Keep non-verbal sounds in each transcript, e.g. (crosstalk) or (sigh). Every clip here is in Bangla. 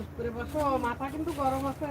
চুপ করে বসো মাথা কিন্তু গরম আছে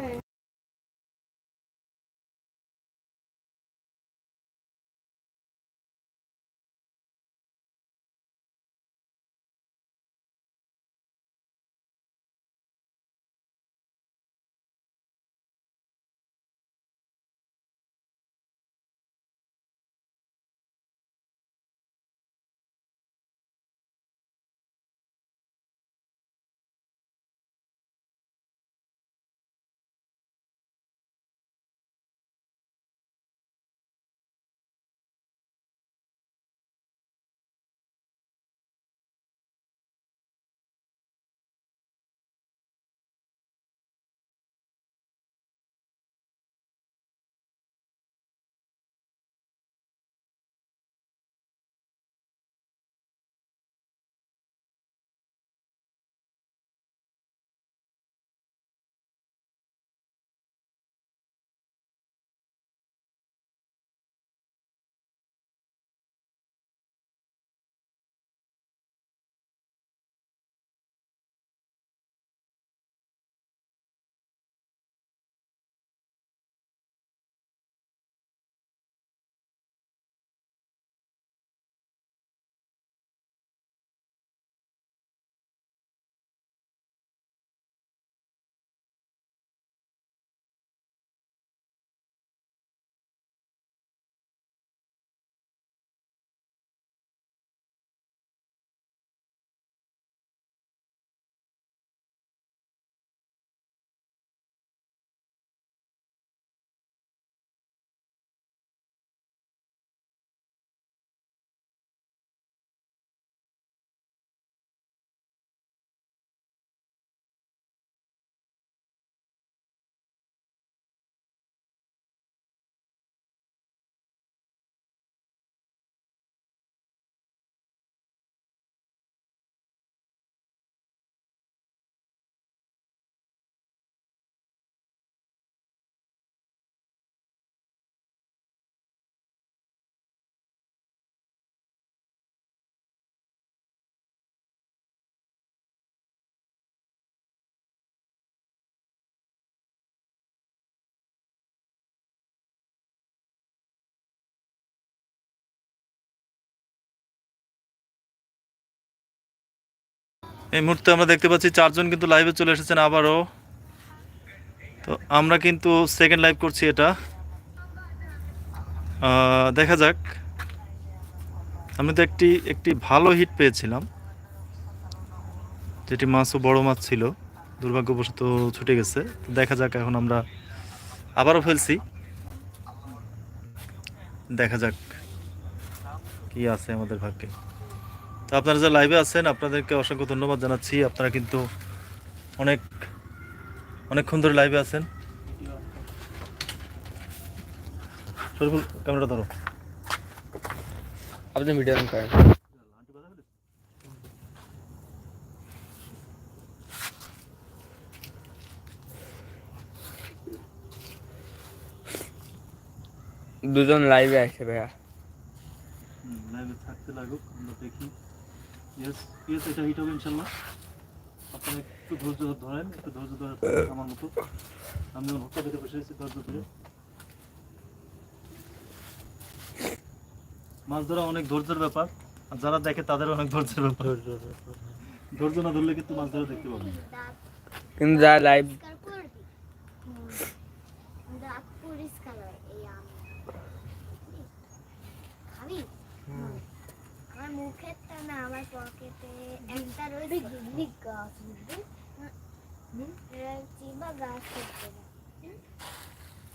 এই মুহূর্তে আমরা দেখতে পাচ্ছি চারজন কিন্তু লাইভে চলে এসেছেন আবারও। তো আমরা কিন্তু সেকেন্ড লাইভ করছি এটা। দেখা যাক। আমি তো একটি একটি ভালো হিট পেয়েছিলাম, যেটি মাছও বড় মাছ ছিল, দুর্ভাগ্যবশত ছুটে গেছে। তো দেখা যাক এখন আমরা আবারও ফেলছি। দেখা যাক কি আছে আমাদের ভাগ্যে। তো আপনারা যে লাইভে আছেন আপনাদেরকে অসংখ্য ধন্যবাদ জানাচ্ছি। আপনারা কিন্তু অনেক অনেকক্ষণ ধরে লাইভে আছেন। শরীফুল ক্যামেরাটা ধরো। আপনি ভিডিও অন করেন দুজন লাইভে আছে ভাইয়া। লাইভে থাকতে লাগুক আমরা দেখি। ইয়েস এটা হিট হবে ইনশাল্লাহ আপনারা একটু ধৈর্য ধরেন, একটু ধৈর্য ধরে আমার মতো। আমি ভক্ত দেখে বসে আছি, ধৈর্য ধরে। মাছ ধরা অনেক ধৈর্যের ব্যাপার, আর যারা দেখে তাদেরও অনেক ধৈর্যের ব্যাপার। ধৈর্য না ধরলে কিন্তু মাছ ধরা দেখতে পাবেন। কিন্তু যা লাইভ পরিষ্কার করবি দাঁত পরিষ্কার হয় এই আম খাবি আমার মুখেরটা না আমার পকেটে একটা রয়েছে। ঘিগনি গাছ চিবা গাছ করতে না।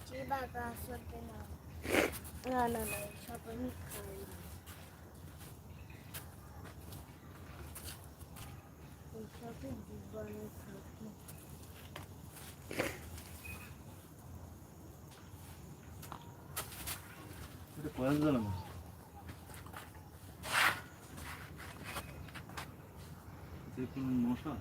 চিবা গাছ করতে না। না না না সব আমি খাই। এইসবই জীবনে থাকি। কয়েক জানা মাছ দেখুন মশা?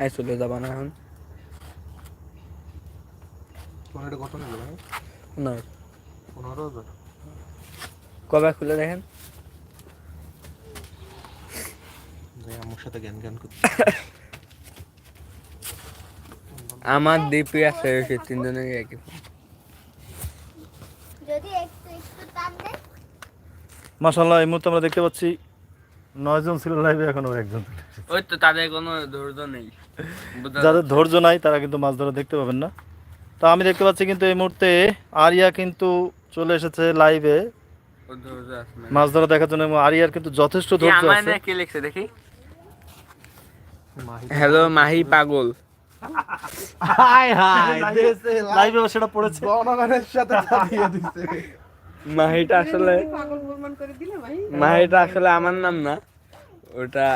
আই চলে যাবা না এখন। তোমার এটা কত নিল ভাই? না পনেরো হাজার। কবে খুলে দেখেন? আমার সাথে জ্ঞান জ্ঞান করতে। আমার ডিপি আছে সে তিনজনের একই ফোন যদি একটু একটু টান দেয় মাশাল্লাহ এই মুহূর্তে আমরা দেখতে পাচ্ছি নয়জন ছিল লাইভে এখন ওর একজন ওই তো তাদের কোনো ধৈর্য নেই। যাদের ধৈর্য নাই তারা কিন্তু মাছ ধরা দেখতে পাবেন না। তো আমি দেখতে পাচ্ছি কিন্তু এই মুহূর্তে আরিয়া কিন্তু চলে এসেছে লাইভে। মাছ ধরা দেখার জন্য এবং আরিয়ার কিন্তু যথেষ্ট ধৈর্য আছে। কি লিখছে দেখি। হ্যালো মাহি পাগল। হাই হাই দেশে লাইভে সেটা পড়েছে। সাথে মাহিটা আসলে পাগল প্রমাণ করে দিলে মাহিটা আসলে আমার নাম না। ওটা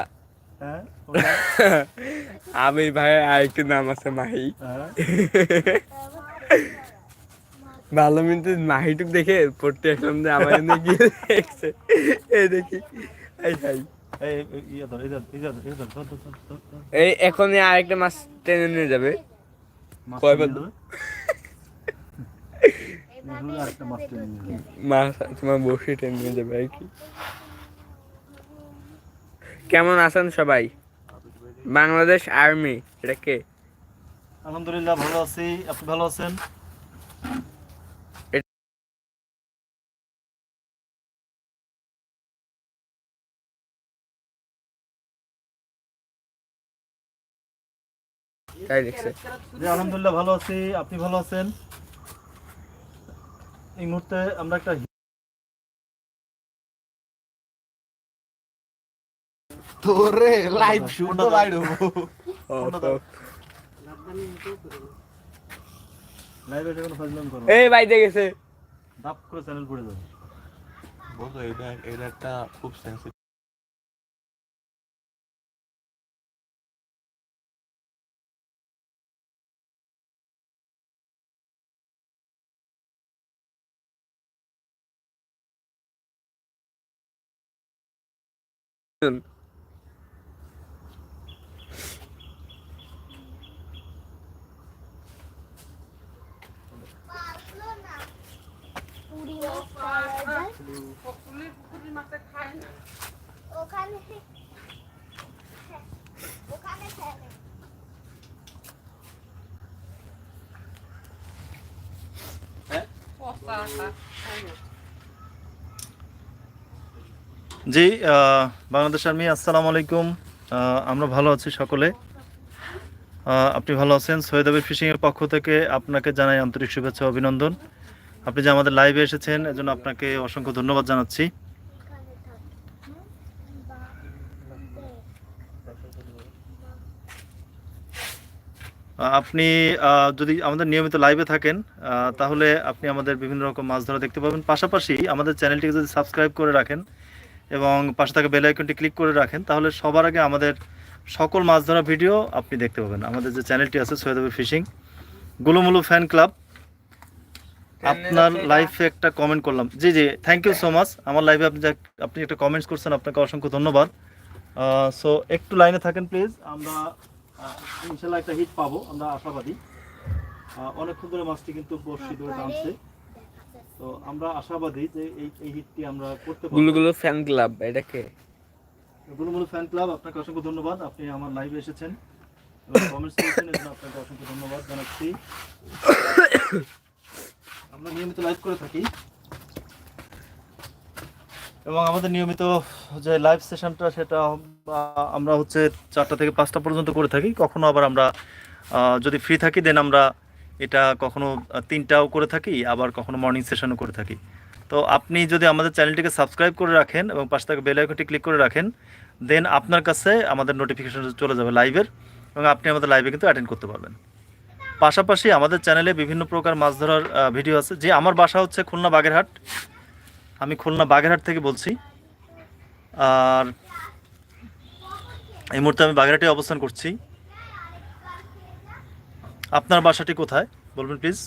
হ্যাঁ (laughs) আমির ভাই আরেকটি নাম আছে মাহি। হ্যাঁ। ভালো মিনতে মাহিটুক দেখে পড়তে আসলাম যে আমার এনে গিয়ে দেখছে। এই দেখি। এই ভাই। এই এই, ধর, এই ধর, এই ধর, এই ধর, ধর, ধর, ধর, ধর, ধর। এই এখনই আরেকটা মাছ টেনে নিয়ে যাবে। মাছ কয়বার নিয়ে যাবে? এভাবে এগুলো আরেকটা মাছ তোমার বসে টেনে নিয়ে যাবে আর কি। কেমন আছেন সবাই? বাংলাদেশ আর্মি এটা কে? আলহামদুলিল্লাহ ভালো আছি। আপনি ভালো আছেন? তাই দেখছে। আলহামদুলিল্লাহ ভালো আছি। আপনি ভালো আছেন? এই মুহূর্তে আমরা একটা তোরে লাইভ শুট তো লাইভ। লাইভে ফাজলাম করো এই ভাই দেখেছে দাপ করে চ্যানেল পড়ে যাবে। এটা এটা একটা খুব সেন্সিটিভ পারল না পুরি মাছ পাওয়া যায় পুকুরের পুকুরের মাছটা খায় না ওখানে হ্যাঁ, ওখানে ফেলে পচা আটা খায় না জি বাংলাদেশ আর্মি, আসসালামু আলাইকুম। আমরা ভালো আছি সকলে। আপনি ভালো আছেন? সৈয়দ আবির ফিশিংয়ের পক্ষ থেকে আপনাকে জানাই আন্তরিক শুভেচ্ছা অভিনন্দন। আপনি যে আমাদের লাইভে এসেছেন, এজন্য আপনাকে অসংখ্য ধন্যবাদ জানাচ্ছি। আপনি যদি আমাদের নিয়মিত লাইভে থাকেন তাহলে আপনি আমাদের বিভিন্ন রকম মাছ ধরা দেখতে পাবেন। পাশাপাশি আমাদের চ্যানেলটিকে যদি সাবস্ক্রাইব করে রাখেন এবং পাশে থাকা বেল আইকনটি ক্লিক করে রাখেন তাহলে সবার আগে আমাদের সকল মাছ ধরা ভিডিও আপনি দেখতে পাবেন। আমাদের যে চ্যানেলটি আছে সৈয়দবীর ফিশিং গুলুমুলু ফ্যান ক্লাব আপনার লাইফে একটা কমেন্ট করলাম। জি জি থ্যাংক ইউ সো মাচ আমার লাইফে আপনি যা আপনি একটা কমেন্টস করছেন আপনাকে অসংখ্য ধন্যবাদ। সো একটু লাইনে থাকেন প্লিজ আমরা ইনশাল্লাহ একটা হিট পাবো আমরা আশাবাদী। অনেকক্ষণ ধরে মাছটি কিন্তু বর্ষি ধরে টানছে। তো আমরা আশাবাদী যে এই এই হিটটি আমরা করতে পারব। গুলগুলো ফ্যান ক্লাব এটা কে? গুলুমুলু ফ্যান ক্লাব আপনাকে অসংখ্য ধন্যবাদ। আপনি আমার লাইভে এসেছেন। কমেন্টস করেছেন এর জন্য আপনাকে অসংখ্য ধন্যবাদ জানাচ্ছি। আমরা নিয়মিত লাইভ করে থাকি। এবং আমাদের নিয়মিত যে লাইভ সেশনটা সেটা আমরা হচ্ছে চারটা থেকে পাঁচটা পর্যন্ত করে থাকি। কখনো আবার আমরা যদি ফ্রি থাকি দেন আমরা এটা কখনো তিনটাও করে থাকি, আবার কখনো মর্নিং সেশনও করে থাকি। তো আপনি যদি আমাদের চ্যানেলটিকে সাবস্ক্রাইব করে রাখেন এবং পাশে থাকা বেল আইকনটি ক্লিক করে রাখেন দেন আপনার কাছে আমাদের নোটিফিকেশন চলে যাবে লাইভের এবং আপনি আমাদের লাইভে কিন্তু অ্যাটেন্ড করতে পারবেন। পাশাপাশি আমাদের চ্যানেলে বিভিন্ন প্রকার মাছ ধরার ভিডিও আছে। যে আমার বাসা হচ্ছে খুলনা বাগেরহাট। আমি খুলনা বাগেরহাট থেকে বলছি। আর এই মুহূর্তে আমি বাগেরহাটে অবস্থান করছি। আপনার বাসাটি কোথায়? বলবেন প্লিজ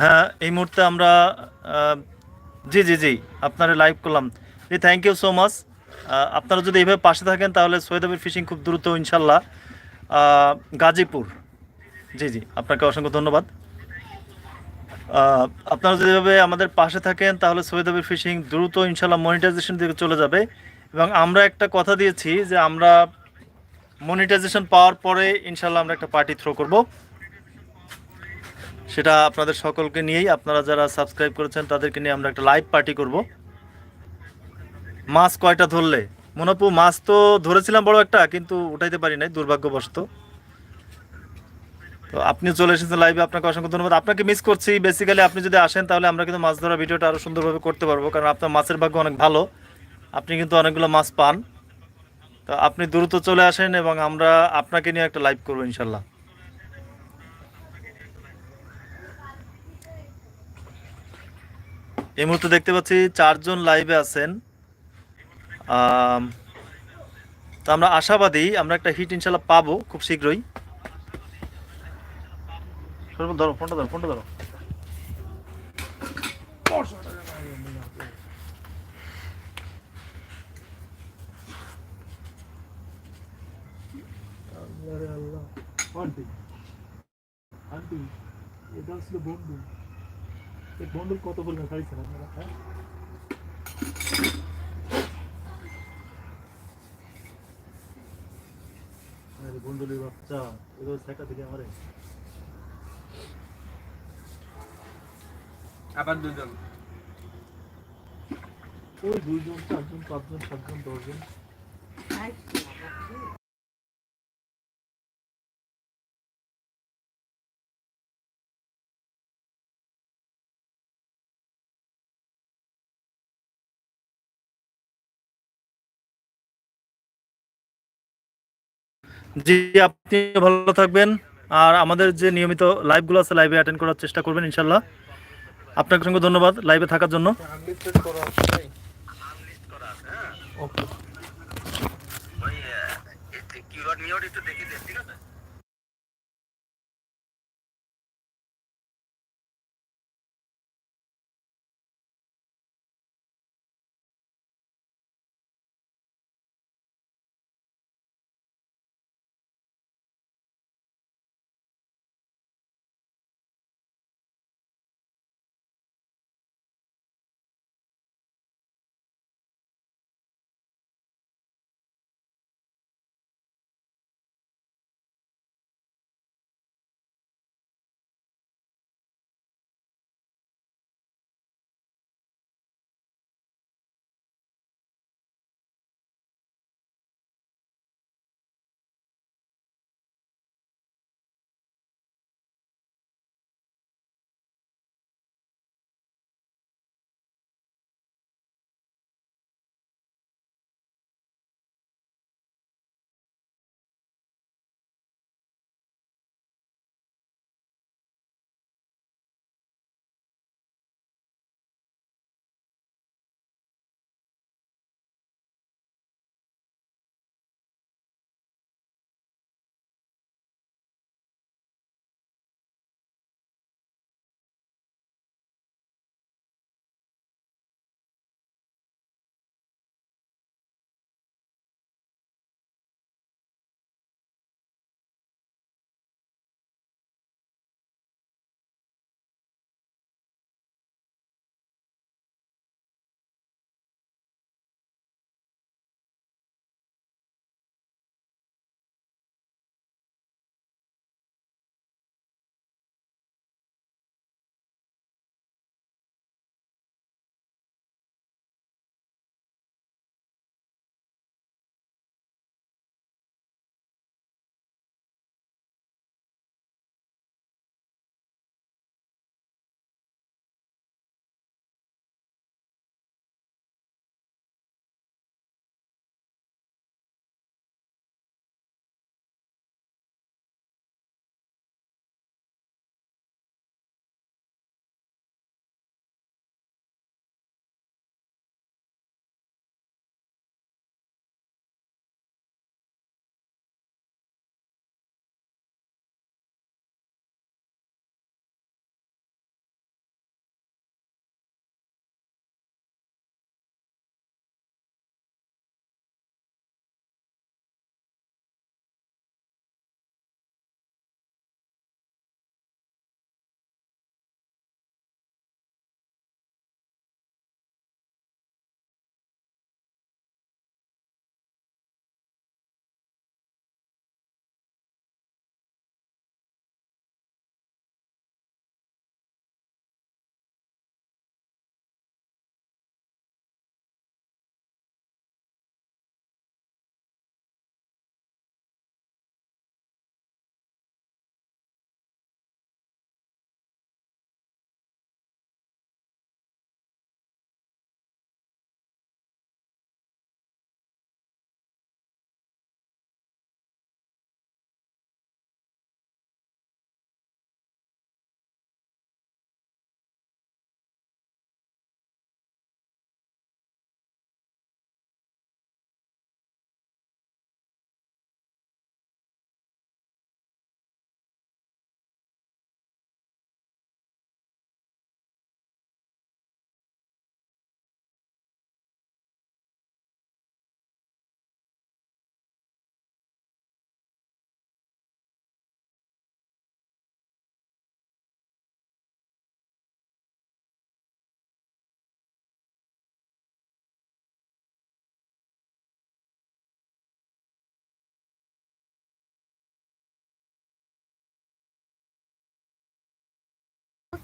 হ্যাঁ এই মুহূর্তে আমরা জি জি জি, আপনারা লাইভ করলাম। জি থ্যাংক ইউ সো মাচ আপনারা যদি এইভাবে পাশে থাকেন, তাহলে সৈয়দাবের ফিশিং খুব দ্রুত, ইনশাল্লাহ। গাজীপুর। জি জি, আপনাকে অসংখ্য ধন্যবাদ। আপনারা যদি এভাবে আমাদের পাশে থাকেন, তাহলে সৈয়দাবের ফিশিং দ্রুত, ইনশাল্লাহ মনিটাইজেশন দিকে চলে যাবে। এবং আমরা একটা কথা দিয়েছি যে আমরা মনিটাইজেশন পাওয়ার পরে, ইনশাল্লাহ, আমরা একটা পার্টি থ্রো করব। সেটা আপনাদের সকলকে নিয়েই, আপনারা যারা সাবস্ক্রাইব করেছেন, তাদেরকে নিয়ে আমরা একটা লাইভ পার্টি করব। মাছ কয়টা ধরলে? মনাপু, মাছ তো ধরেছিলাম বড় একটা, কিন্তু উঠাইতে পারি নাই, দুর্ভাগ্যবশত। তো আপনি চলে এসেছেন লাইভে আপনাকে অসংখ্য ধন্যবাদ। আপনাকে মিস করছি বেসিক্যালি আপনি যদি আসেন, তাহলে আমরা কিন্তু মাছ ধরা ভিডিওটা আরও সুন্দরভাবে করতে পারব, কারণ আপনার মাছের ভাগ্য অনেক ভালো। আপনি কিন্তু অনেকগুলো মাছ পান। তো আপনি দ্রুত চলে আসেন এবং আমরা আপনাকে নিয়ে একটা লাইভ করব ইনশাল্লাহ এই মুহূর্তে দেখতে পাচ্ছি চারজন লাইভে আছেন। তো আমরা আশাবাদী আমরা একটা হিট ইনশাল্লাহ পাবো খুব শীঘ্রই। ধরো, ফোনটা ধরো ফোনটা ধরো। এটা আসলে বন্ধু। এই কত বলবেন? খাইছেন আপনারা হ্যাঁ বন্ধুলি বাচ্চা এগুলো শেখা থেকে আমারে আবার দুজন ওই দুইজন চারজন পাঁচজন সাতজন দশজন। জি, আপনি ভালো থাকবেন। আর আমাদের যে নিয়মিত লাইভগুলো আছে লাইভে অ্যাটেন্ড করার চেষ্টা করবেন, ইনশাল্লাহ। আপনার সঙ্গে ধন্যবাদ লাইভে থাকার জন্য। ওকে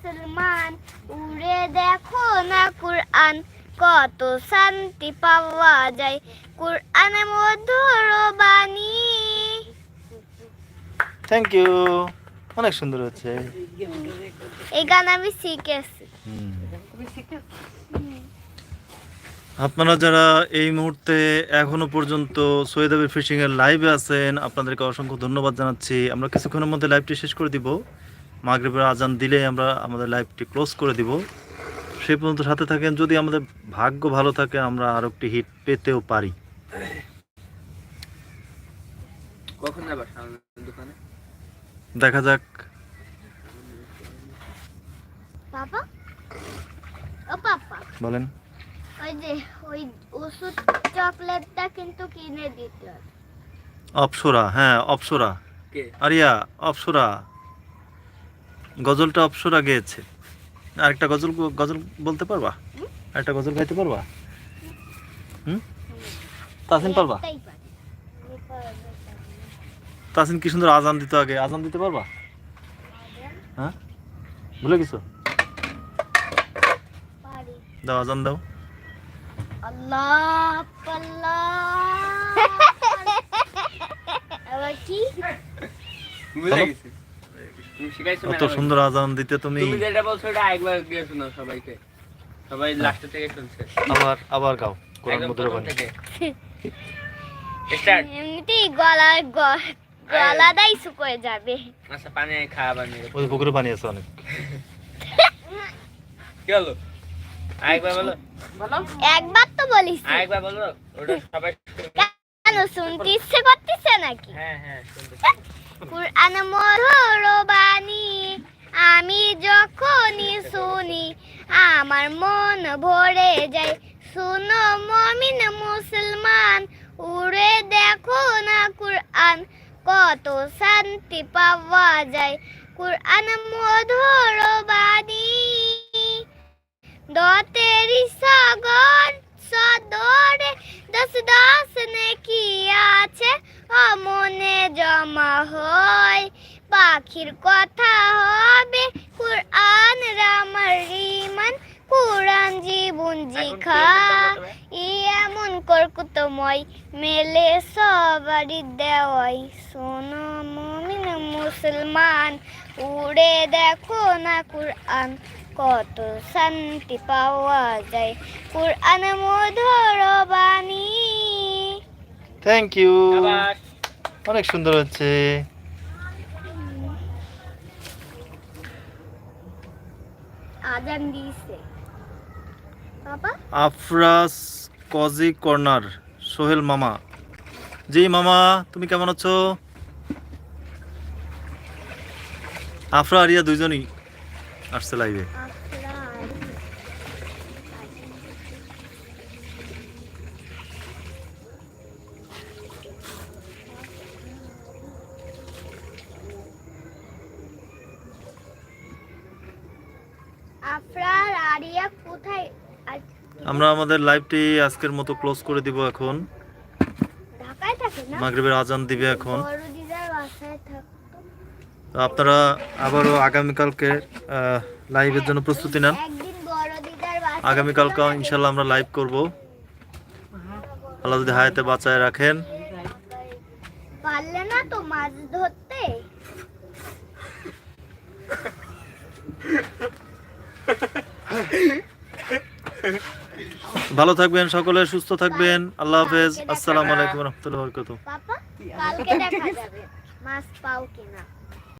মুসলমান উড়ে দেখো না কুরআন কত শান্তি পাওয়া যায়। কুরআনে মধুর বাণী থ্যাংক ইউ অনেক সুন্দর হচ্ছে। এই গান আমি শিখেছি। আপনারা যারা এই মুহূর্তে এখনও পর্যন্ত সৈয়দাবির ফিশিং এর লাইভে আছেন আপনাদেরকে অসংখ্য ধন্যবাদ জানাচ্ছি। আমরা কিছুক্ষণের মধ্যে লাইভটি শেষ করে দিব। মাগরিবের আজান দিলে আমরা আমাদের লাইভটি ক্লোজ করে দিব। সে পর্যন্ত সাথে থাকেন। যদি আমাদের ভাগ্য ভালো থাকে আমরা আরও একটি হিট পেতেও পারি। দেখা যাক। বলেন। ওই যে ওই ওষুধ চকলেটটা কিন্তু কিনে দিতে অপসরা হ্যাঁ অপসরা। আরিয়া অপসরা। গজলটা অপসরা গেয়েছে। আরেকটা গজল গজল বলতে পারবা? আরেকটা গজল গাইতে পারবা? হুম? তাসিন পারবা। তাসিন কি সুন্দর আজান দিতে আগে? আজান দিতে পারবা? হ্যাঁ? ভুলে গেছো? দাও আজান দাও। আল্লাহ আল্লাহ। আবার কি? গেছি। শিখাইছো কত সুন্দর আজান দিতে তুমি তুমি যেটা বলছো এটা একবার গিয়ে শোনো সবাইকে। সবাই লাস্ট থেকে শুনছে। আবার আবার গাও কোরআন মধুর বাণী। স্টার্ট (laughs) এমনিতেই গলা গ- গলাটাই শুকিয়ে যাবে। আচ্ছা পানি খাওয়াবার নিয়ে ওই পুকুরে পানি আছে অনেক। (laughs) কি হলো? আরেকবার বলো। বলো। একবার তো বলিস আরেকবার বলো ওটা সবাই কেন শুনতে ইচ্ছে করতেছে নাকি? হ্যাঁ হ্যাঁ শুনতে (laughs) কুরআন মধুর বাণী। আমি যখনই শুনি, আমার মন ভরে যায়। শুনো মমিন মুসলমান, উড়ে দেখো না কুরআন। কত শান্তি পাওয়া যায়। কুরআন মধুর পাওয়া যায়। কুরআন মধুর বাণী থ্যাংক ইউ অনেক সুন্দর হচ্ছে। আজান দিয়েছে। আফরাস কজি কর্নার সোহেল মামা। জি মামা তুমি কেমন আছো? আফরা আরিয়া দুইজনই আসছে লাইভে আফরান আফরার আরিয়া কোথায় আজ- আমরা আমাদের লাইভটি আজকের মতো ক্লোজ করে দিব এখন। ঢাকায় মাগরিবের আজান দিবে এখন। বড় দিদার বাসায় থাকতো তো আপনারা আবারও আগামীকালকে লাইভের জন্য প্রস্তুতি নেন। একদিন বড় দিদার বাসায় আগামীকালকে ইনশাল্লাহ আমরা লাইভ করব। আল্লাহ যদি হায়াতে বাঁচায় রাখেন। পারলে না তো মাছ ধরতে। (laughs) ভালো থাকবেন সকলে সুস্থ থাকবেন। আল্লাহ হাফেজ। আসসালামু আলাইকুম রহমতুল্লাহ বরকত কালকে দেখা যাবে। মাছ পাও কিনা।